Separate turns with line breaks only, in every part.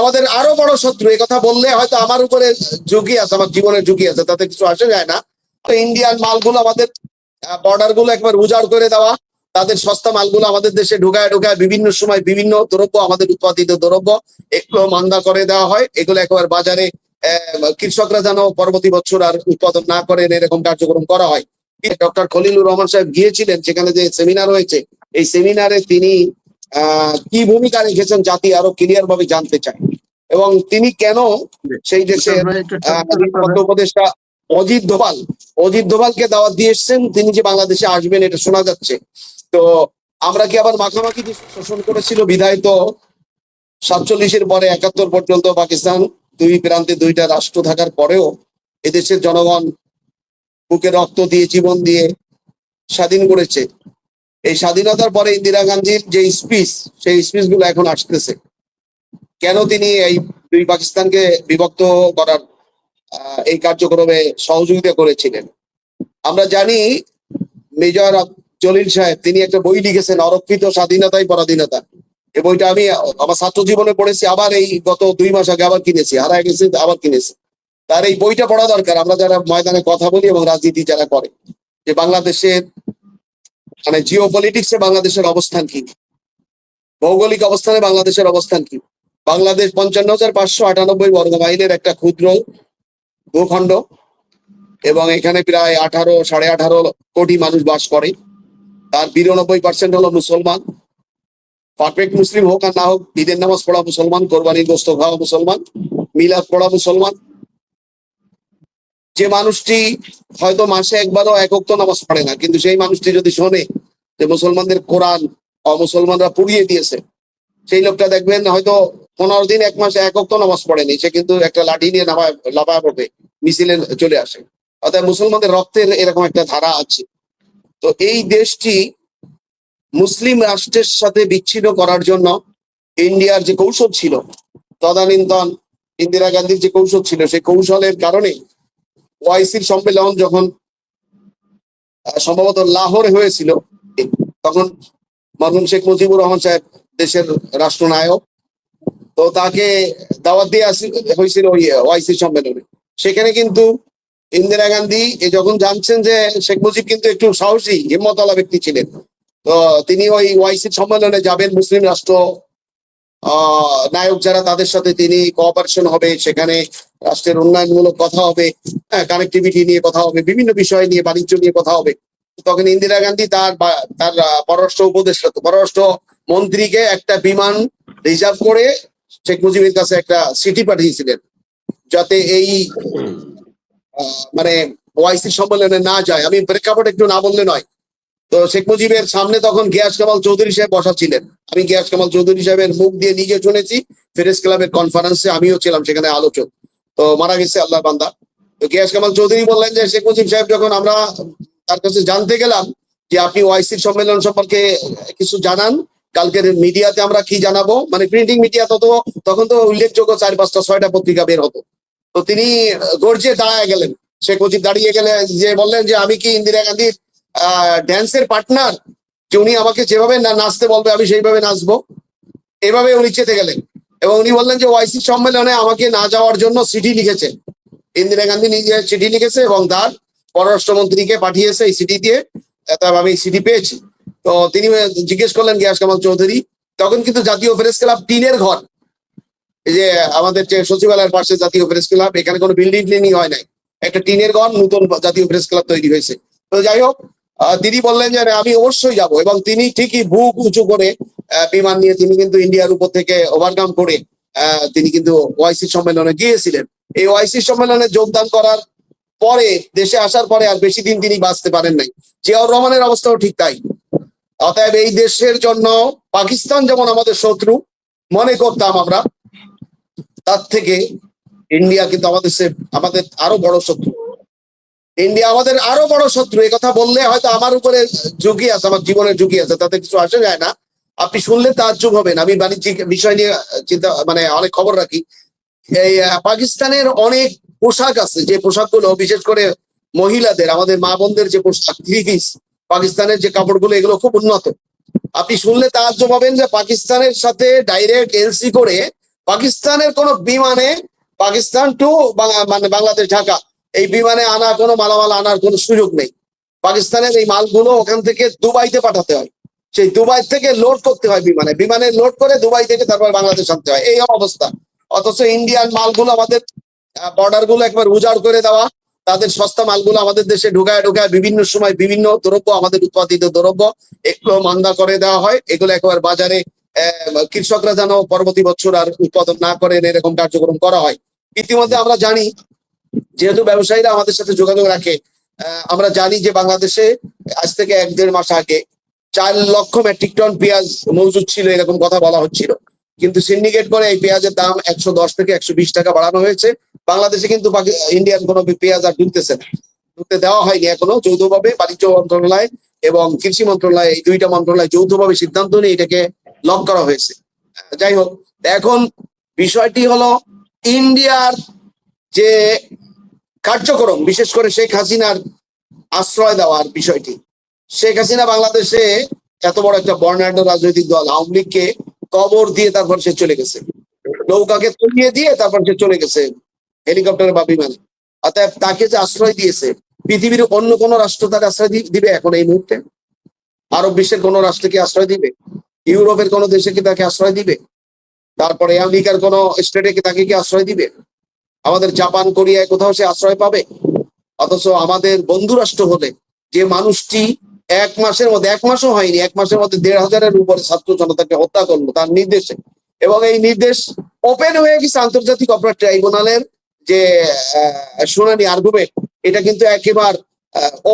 আমাদের আরও বড় শত্রু কথা বললে হয়তো আমার উপরে ঝুঁকি আছে, আমার জীবনের ঝুঁকি আছে, তাতে কিছু আসে যায় না। তো ইন্ডিয়ান মালগুলো আমাদের বর্ডারগুলো একবার উজাড় করে দেওয়া, তাদের সস্তা মালগুলো আমাদের দেশে ঢুকায় ঢুকায় বিভিন্ন সময় বিভিন্ন দ্রব্য আমাদের উৎপাদিত দ্রব্য একটু মান্দা করে দেওয়া হয়। এগুলো একবার বাজারে কৃষকরা যেন পরবর্তী বছর আর উৎপাদন না করেন, এরকম কার্যক্রম করা হয়। ডক্টর খলিলুর রহমান সাহেব গিয়েছিলেন, সেখানে যে সেমিনার হয়েছে, এই সেমিনারে তিনি কি ভূমিকা রেখেছেন জাতি আরও ক্লিয়ার ভাবে জানতে চায় এবং তিনি কেন সেই দেশের উপদেষ্টা অজিত ধোভাল অজিত ধোভালকে দাওয়াত দিয়ে এসছেন। তিনি যে বাংলাদেশে আসবেন এটা শোনা যাচ্ছে। তো আমরা কি আবার মাখামাখি যে শোষণ করেছিল বিধায় তো সাতচল্লিশের পরে একাত্তর পর্যন্ত পাকিস্তান দুই প্রান্তে দুইটা রাষ্ট্র থাকার পরেও এদেশের জনগণ বুকে রক্ত দিয়ে জীবন দিয়ে স্বাধীন করেছে। এই স্বাধীনতার পরে ইন্দিরা গান্ধীর যে স্পিচ সেই স্পিচগুলো এখন আসতেছে। কেন তিনি এই দুই পাকিস্তানকে বিভক্ত করার এই কার্যক্রমে সহযোগিতা করেছিলেন? আমরা জানি মেজর জলিল সাহেব, তিনি একটা বই লিখেছেন, অরক্ষিত স্বাধীনতাই পরাধীনতা এই বইটা আমি আমার ছাত্র জীবনে পড়েছি, আবার এই গত দুই মাস আগে আবার কিনেছি, হারায় গেছি, আবার কিনেছি। তার এই বইটা পড়া দরকার, আমরা যারা ময়দানে কথা বলি এবং রাজনীতি যারা করে, যে বাংলাদেশের মানে জিও পলিটিক্সে বাংলাদেশের অবস্থান কি? ভৌগোলিক অবস্থানে বাংলাদেশের অবস্থান কি? বাংলাদেশ পঞ্চান্ন হাজার পাঁচশো আটানব্বই বর্গ মাইলের একটা ক্ষুদ্র ভূখণ্ড এবং এখানে প্রায় আঠারো, সাড়ে আঠারো কোটি মানুষ বাস করে। তার বিরানব্বই পার্সেন্ট হলো মুসলমান। পারফেক্ট মুসলিম হোক আর না হোক, ঈদের নামাজ পড়া মুসলমান, কোরবানির গোস্ত খাওয়া মুসলমান, মিলাদ পড়া মুসলমান। যে মানুষটি হয়তো মাসে একবারও একক তো নামাজ পড়ে না, কিন্তু সেই মানুষটি যদি শোনে যে মুসলমানদের কোরআন অমুসলমানরা পুড়িয়ে দিয়েছে, সেই লোকটা দেখবেন হয়তো পনেরো দিন, এক মাসে একক তো নামাজ পড়েনি, সে কিন্তু একটা লাঠি নিয়ে নামায় পড়বে, মিছিলে চলে আসে। অর্থাৎ মুসলমানদের রক্তের এরকম একটা ধারা আছে। তো এই দেশটি মুসলিম রাষ্ট্রের সাথে বিচ্ছিন্ন করার জন্য ইন্ডিয়ার যে কৌশল ছিল, তদানীন্তন ইন্দিরা গান্ধীর যে কৌশল ছিল, সেই কৌশলের কারণে ওআইসির সম্মেলন যখন সম্ভবত লাহোরে হয়েছিল, তখন মরহুম শেখ মুজিবুর রহমান সাহেব দেশের রাষ্ট্রনায়ক, তো তাকে দাওয়াত দিয়ে আসি, হয়েছিল ওই ওআইসি সম্মেলনে। সেখানে কিন্তু ইন্দিরা গান্ধী যখন জানছেন যে শেখ মুজিব কিন্তু একটু সাহসী হিম্মতলা ব্যক্তি ছিলেন, তো তিনি ওই ওআইসি সম্মেলনে যাবেন মুসলিম রাষ্ট্র নায়ক যারা তাদের সাথে তিনি কোঅপারেশন হবে, সেখানে রাষ্ট্রের উন্নয়নমূলক কথা হবে হ্যাঁ কানেক্টিভিটি নিয়ে কথা হবে, বিভিন্ন বিষয় নিয়ে, বাণিজ্য নিয়ে কথা হবে। তখন ইন্দিরা গান্ধী তার তার পররাষ্ট্র উপদেষ্টা পররাষ্ট্র মন্ত্রীকে একটা বিমান রিজার্ভ করে শেখ মুজিবের কাছে একটা চিঠি পাঠিয়েছিলেন, যাতে এই মানে ওয়াইসি সম্মেলনে না যায়। আমি প্রেক্ষাপট একটু না বললে নয়। তো শেখ মুজিবের সামনে তখন গিয়াস কামাল চৌধুরী সাহেব বসা ছিলেন আমি গিয়াস কামাল চৌধুরী সাহেবের মুখ দিয়ে নিজে শুনেছি ফেরেস ক্লাবের কনফারেন্সে আমিও ছিলাম সেখানে আলোচক। তো মারা গেছে আল্লাহ বান্দা। তো গিয়াস কামাল চৌধুরী বললেন যে, শেখ মুজিব সাহেব যখন আমরা তার কাছে জানতে গেলাম যে আপনি ওয়াইসির সম্মেলন সম্পর্কে কিছু জানান, কালকের মিডিয়াতে আমরা কি জানাব মানে প্রিন্টিং মিডিয়া তত তখন তো উল্লেখযোগ্য চার পাঁচটা ছয়টা পত্রিকা বের হতো। তো তিনি গর্জে দাঁড়ায় গেলেন। শেখ মুজিব দাঁড়িয়ে গেলে যে, বললেন যে, আমি কি ইন্দিরা গান্ধীর ড্যান্সের পার্টনার যে উনি আমাকে যেভাবে নাচতে বলবে, আমি সেইভাবে নাচবো। এভাবে উনি চেতে গেলেন। এবং উনি বললেন যে ওয়াইসি সম্মেলনে আমাকে না যাওয়ার জন্য চিঠি লিখেছে। ইন্দিরা গান্ধী নিজে চিঠি লিখেছে এবং তার পররাষ্ট্রমন্ত্রীকে পাঠিয়েছে এই চিঠি দিয়ে। তার আমি চিঠি পেয়েছি। তো তিনি জিজ্ঞেস করলেন গিয়াস কামাল চৌধুরী, তখন কিন্তু জাতীয় প্রেস ক্লাব টিনের ঘর। এই যে আমাদের যে সচিবালয়ের পাশে জাতীয় প্রেস ক্লাব, এখানে কোনো বিল্ডিং টিল্ডিং হয় নাই। একটা টিনের ঘর, নতুন জাতীয় প্রেস ক্লাব তৈরি হয়েছে। তো যাই হোক তিনি বললেন যে আমি অবশ্যই যাব। এবং তিনি ঠিকই বুক উঁচু করে বিমান নিয়ে তিনি কিন্তু ইন্ডিয়ার উপর থেকে ওভারকাম করে তিনি কিন্তু ওয়াইসি সম্মেলনে গিয়েছিলেন। এই ওআইসি সম্মেলনে যোগদান করার পরে, দেশে আসার পরে আর বেশি দিন তিনি বাঁচতে পারেন নাই। জিয়াউর রহমানের অবস্থাও ঠিক তাই। অতএব এই দেশের জন্য পাকিস্তান যেমন আমাদের শত্রু, মনে করতাম আমরা, তার থেকে ইন্ডিয়া কিন্তু আমাদের সে, আমাদের আরও বড় শত্রু। ইন্ডিয়া আমাদের আরও বড় শত্রু কথা বললে হয়তো আমার উপরে ঝুঁকি আছে, আমার জীবনের ঝুঁকি আছে, তাতে কিছু আসে যায় না। আপনি শুনলে তাজ্জুব হবেন, আমি বাণিজ্যিক বিষয় নিয়ে চিন্তা মানে অনেক খবর রাখি। এই পাকিস্তানের অনেক পোশাক আছে, যে পোশাকগুলো, বিশেষ করে মহিলাদের, আমাদের মা বোনদের যে পোশাক পিস পাকিস্তানের যে কাপড়গুলো, এগুলো খুব উন্নত। আপনি শুনলে তাজ্জুব হবেন যে পাকিস্তানের সাথে ডাইরেক্ট এলসি করে পাকিস্তানের কোন বিমানে পাকিস্তান টু মানে বাংলাদেশ, ঢাকা এই বিমানে আনার কোনো মালামাল আনার কোনো সুযোগ নেই। পাকিস্তানের এই মালগুলো ওখান থেকে দুবাইতে পাঠাতে হয়। সেই দুবাই থেকে লোড করতে হয় বিমানে। বিমানে লোড করে দুবাই থেকে তারপর বাংলাদেশ আনতে হয়। এই অবস্থা। অথচ ইন্ডিয়ান মালগুলো আমাদের বর্ডারগুলো একবার উজাড় করে দেওয়া, তাদের সস্তা মালগুলো আমাদের দেশে ঢুকায় ঢুকায় বিভিন্ন সময় বিভিন্ন দ্রব্য আমাদের উৎপাদিত দ্রব্য এগুলো মান্দা করে দেওয়া হয়। এগুলো একবার বাজারে কৃষকরা যেন পরবর্তী বছর আর উৎপাদন না করেন, এরকম কার্যক্রম করা হয়। ইতিমধ্যে আমরা জানি যেহেতু ব্যবসায়ীরা আমাদের সাথে যোগাযোগ রাখে আমরা জানি যে বাংলাদেশে আজ থেকে এক দেড় মাস আগে চার লক্ষ মেট্রিক টন পেঁয়াজ মজুদ ছিল এরকম কথা বলা হচ্ছিল। কিন্তু সিন্ডিকেট করে এই পেঁয়াজের দাম একশো দশ থেকে একশো বিশ টাকা বাড়ানো হয়েছে। বাংলাদেশে কিন্তু ইন্ডিয়ান কোনো পেঁয়াজ আর ঢুকতেছে না। ঢুকতে দেওয়া হয়নি এখনও, যৌথভাবে বাণিজ্য মন্ত্রণালয় এবং কৃষি মন্ত্রণালয় এই দুইটা মন্ত্রণালয় যৌথভাবে সিদ্ধান্ত নিয়ে এটাকে লক করা হয়েছে। যাই হোক, এখন বিষয়টি হলো ইন্ডিয়ার যে কার্যক্রম, বিশেষ করে শেখ হাসিনার আশ্রয় দেওয়ার বিষয়টি। শেখ হাসিনা বাংলাদেশে এত বড় একটা বর্ণাঢ্য রাজনৈতিক দল, আওয়ামী লীগকে কবর দিয়ে তারপর সে চলে গেছে। নৌকাকে তলিয়ে দিয়ে তারপর সে চলে গেছে হেলিকপ্টারে বা বিমানে। অতএব তাকে যে আশ্রয় দিয়েছে, পৃথিবীর অন্য কোন রাষ্ট্র তার আশ্রয় দিবে এখন এই মুহূর্তে? আরব বিশ্বের কোন রাষ্ট্রকে আশ্রয় দিবে? ইউরোপের কোন দেশে কি তাকে আশ্রয় দিবে? তারপরে আমেরিকার কোন স্টেটে কি তাকে কি আশ্রয় দিবে? আমাদের জাপান, কোরিয়ায় কোথাও সে আশ্রয় পাবে? অথচ আমাদের বন্ধু রাষ্ট্র হলে যে মানুষটি এক মাসের মধ্যে, এক মাসও হয়নি, এক মাসের মধ্যে দেড় হাজারের উপরে ছাত্র জনতাকে হত্যা করল তার নির্দেশে। এবং এই নির্দেশ ওপেন হয়ে গেছে আন্তর্জাতিক অপরাধ ট্রাইব্যুনালের যে শুনানি আর্গুমেন্ট এটা কিন্তু একেবারে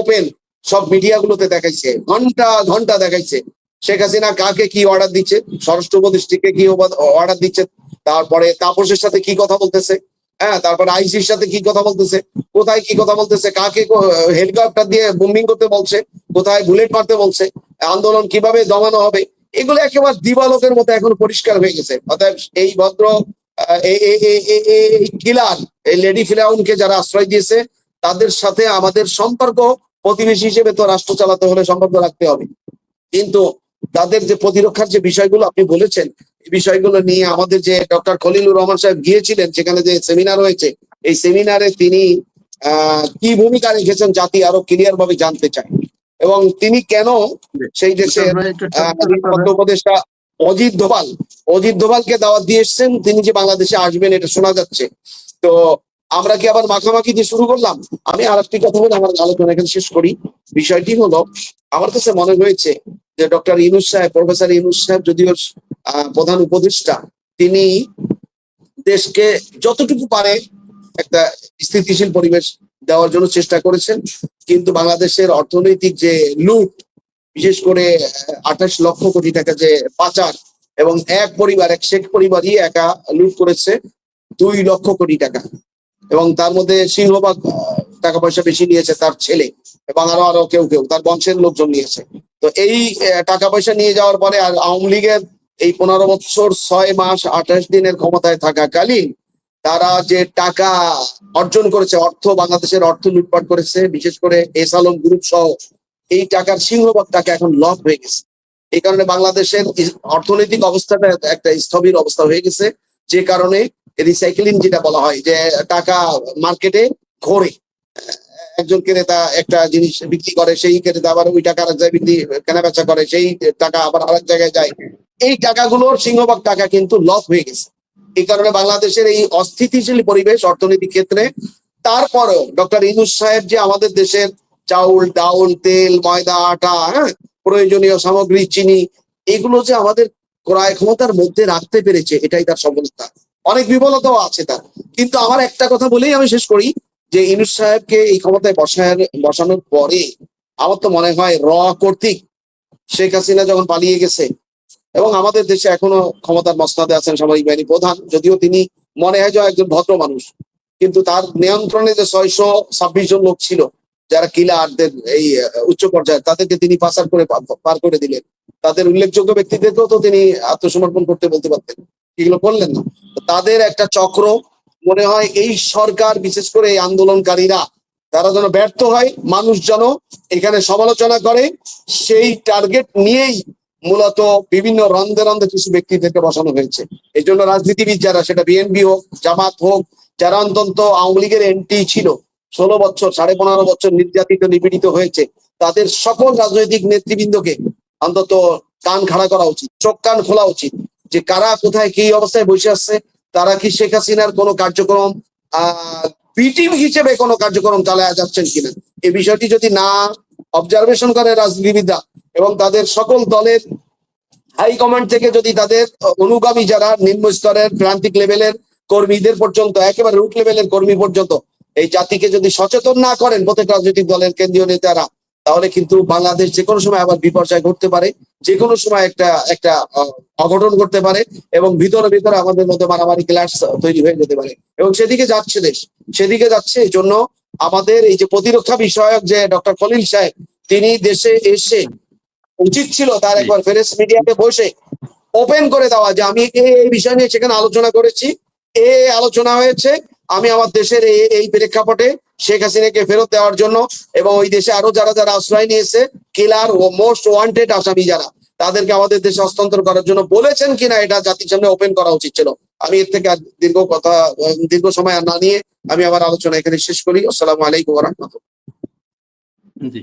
ওপেন সব মিডিয়াগুলোতে দেখাইছে। ঘণ্টা ঘণ্টা দেখাইছে। শেখ হাসিনা কাকে কি অর্ডার দিচ্ছে? স্বরাষ্ট্র উপদেষ্টিকে কি অর্ডার দিচ্ছে? তারপরে তাপসের সাথে কি কথা বলতেছে? হ্যাঁ তারপরে আইসির সাথে কি কথা বলতেছে? কোথায় কি কথা বলতেছে? কাকে হেলিকপ্টার দিয়ে বোম্বিং করতে বলছে? কোথায় বুলেট মারতে বলছে? আন্দোলন কীভাবে দমানো হবে? এগুলো একেবারে দিবালোকের মতো এখন পরিষ্কার হয়ে গেছে। অর্থাৎ এই ভদ্র কিলার এই লেডি ফিরাউনকে যারা আশ্রয় দিয়েছে, তাদের সাথে আমাদের সম্পর্ক প্রতিবেশী হিসেবে তো রাষ্ট্র চালাতে হলে সম্পর্ক রাখতে হবে। কিন্তু তাদের যে প্রতিরক্ষার যে বিষয়গুলো আপনি বলেছেন বিষয়গুলো নিয়ে আমাদের যে ডক্টর খলিলুর রহমান সাহেব গিয়েছিলেন সেখানে যে সেমিনার হয়েছে এই সেমিনারে তিনি কি ভূমিকা রেখেছেন জাতি আরও ক্লিয়ার ভাবে জানতে চায়। এবং তিনি কেন সেই দেশের উপদেষ্টা অজিত দোভাল অজিত দোভালকে দাওয়াত দিয়ে এসছেন তিনি যে বাংলাদেশে আসবেন এটা শোনা যাচ্ছে। তো আমরা কি আবার মাখামাখি দিয়ে শুরু করলাম? আমি আর একটি কথা বলে আমার আলোচনা এখানে শেষ করি। বিষয়টি হলো আমার কাছে মনে হয়েছে যে ডক্টর ইনুস সাহেব প্রফেসর ইনুস সাহেব যদিও প্রধান উপদেষ্টা তিনি দেশকে যতটুকু পারে একটা স্থিতিশীল পরিবেশ দেওয়ার জন্য চেষ্টা করেছেন কিন্তু বাংলাদেশের অর্থনৈতিক যে লুট বিশেষ করে আঠাশ লক্ষ কোটি টাকা যে পাচার এবং এক পরিবার এক শেখ পরিবারই একা লুট করেছে দুই লক্ষ কোটি টাকা। এবং তার মধ্যে সিংহভাগ আহ, টাকা পয়সা বেশি নিয়েছে তার ছেলে এবং আরও আরও কেউ কেউ তার বংশের লোকজন নিয়েছে। তো এই টাকা পয়সা নিয়ে যাওয়ার পরে আর আওয়ামী লীগের এই পনেরো বছর ছয় মাস আঠাশ দিনের ক্ষমতায় থাকাকালীন তারা যে টাকা অর্জন করেছে, অর্থ বাংলাদেশের অর্থ লুটপাট করেছে, বিশেষ করে এস আলম গ্রুপ সহ, এই টাকার সিংহভাগ টাকা এখন লক হয়ে গেছে। এই কারণে বাংলাদেশের অর্থনৈতিক অবস্থাটা একটা স্থবির অবস্থা হয়ে গেছে, যে কারণে রিসাইকেলিং যেটা বলা হয়, যে টাকা মার্কেটে ঘোরে। একজন ক্রেতা একটা জিনিস বিক্রি করে, সেই ক্রেতা আবার ওই টাকা জায়গায় বিক্রি কেনা বেচা করে, সেই টাকা আবার আরেক জায়গায় যায়। এই টাকাগুলোর সিংহভাগ টাকা কিন্তু লস হয়ে গেছে। এই কারণে বাংলাদেশের এই অস্থিতিশীল পরিবেশ অর্থনৈতিক ক্ষেত্রে, তারপরেও ডক্টর ইনুস সাহেব যে আমাদের দেশের চাউল, ডাউল, তেল, ময়দা, আটা হ্যাঁ প্রয়োজনীয় সামগ্রী, চিনি, এগুলো যে আমাদের ক্রয় ক্ষমতার মধ্যে রাখতে পেরেছে, এটাই তার সফলতা। অনেক বিফলতাও আছে তার। কিন্তু আমার একটা কথা বলেই আমি শেষ করি যে ইনুস সাহেবকে এই ক্ষমতায় বসায় বসানোর পরে আমার তো মনে হয় র কর্তৃক শেখ হাসিনা যখন পালিয়ে গেছে এবং আমাদের দেশে এখনও ক্ষমতার মসনাদে আছেন সামরিক বাহিনী প্রধান, যদিও তিনি মনে হয় যে একজন ভদ্র মানুষ, কিন্তু তার নিয়ন্ত্রণে যে ছয়শো ছাব্বিশ জন লোক ছিল, যারা কিলারদের এই উচ্চ পর্যায়ে, তাদেরকে তিনি পাচার করে পার করে দিলেন। তাদের উল্লেখযোগ্য ব্যক্তিদেরকেও তো তিনি আত্মসমর্পণ করতে বলতে পারতেন। এগুলো করলেন না। তাদের একটা চক্র মনে হয় এই সরকার, বিশেষ করে এই আন্দোলনকারীরা, তারা যেন ব্যর্থ হয়, মানুষ যেন এখানে সমালোচনা করে, সেই টার্গেট নিয়েই মূলত বিভিন্ন রন্ধে রন্ধে কিছু ব্যক্তিদেরকে বসানো হয়েছে। এই জন্য রাজনীতিবিদ যারা, সেটা বিএনপি হোক, জামাত হোক, যারা অন্তত আওয়ামী লীগের এমপি ছিল, ষোলো বছর, সাড়ে পনেরো বছর নির্যাতিত, নিপীড়িত হয়েছে, তাদের সকল রাজনৈতিক নেতৃবৃন্দকে অন্তত কান খাড়া করা উচিত, চোখ কান খোলা উচিত যে কারা, কোথায়, কি অবস্থায় বসে আসছে তারা কি শেখ হাসিনার কোনো কার্যক্রম আহ বিটিম হিসেবে কোনো কার্যক্রম চালায় যাচ্ছেন কিনা? এই বিষয়টি যদি না অবজারভেশন করে রাজনীতিবিদরা এবং তাদের সকল দলের হাইকমান্ড থেকে যদি তাদের অনুগামী যারা নিম্ন স্তরের প্রান্তিক লেভেলের কর্মীদের পর্যন্ত, একেবারে রুট লেভেলের কর্মী পর্যন্ত, এই জাতিকে যদি সচেতন না করেন প্রত্যেক রাজনৈতিক দলের কেন্দ্রীয় নেতারা তাহলে কিন্তু বাংলাদেশ যে কোনো সময় আবার বিপর্যয় ঘটতে পারে যে কোনো সময় একটা একটা অঘটন ঘটতে পারে এবং ভিতরে ভিতরে আমাদের মধ্যে মারামারি ক্লাস তৈরি হয়ে যেতে পারে। এবং সেদিকে যাচ্ছে দেশ। সেদিকে যাচ্ছে এই জন্য আমাদের এই যে প্রতিরক্ষা বিষয়ক যে ডক্টর খলিল সাহেব তিনি দেশে এসে উচিত ছিল তার একবার ফেরেস মিডিয়াতে বসে ওপেন করে দেওয়া যে আমি এই এই বিষয় নিয়ে সেখানে আলোচনা করেছি। এ আলোচনা হয়েছে। আমি আমার দেশের এই প্রেক্ষাপটে শেখ হাসিনাকে ফেরত দেওয়ার জন্য এবং ওই দেশে আরও যারা যারা আশ্রয় নিয়েছে, কিলার ও মোস্ট ওয়ান্টেড আসামি যারা, তাদেরকে আমাদের দেশে হস্তান্তর করার জন্য বলেছেন কিনা এটা জাতির সামনে ওপেন করা উচিত ছিল। আমি এর থেকে দীর্ঘ কথা, দীর্ঘ সময় না নিয়ে আমি আমার আলোচনা এখানে শেষ করি। আসসালামু আলাইকুম রহমতুল্লাহ।
জি।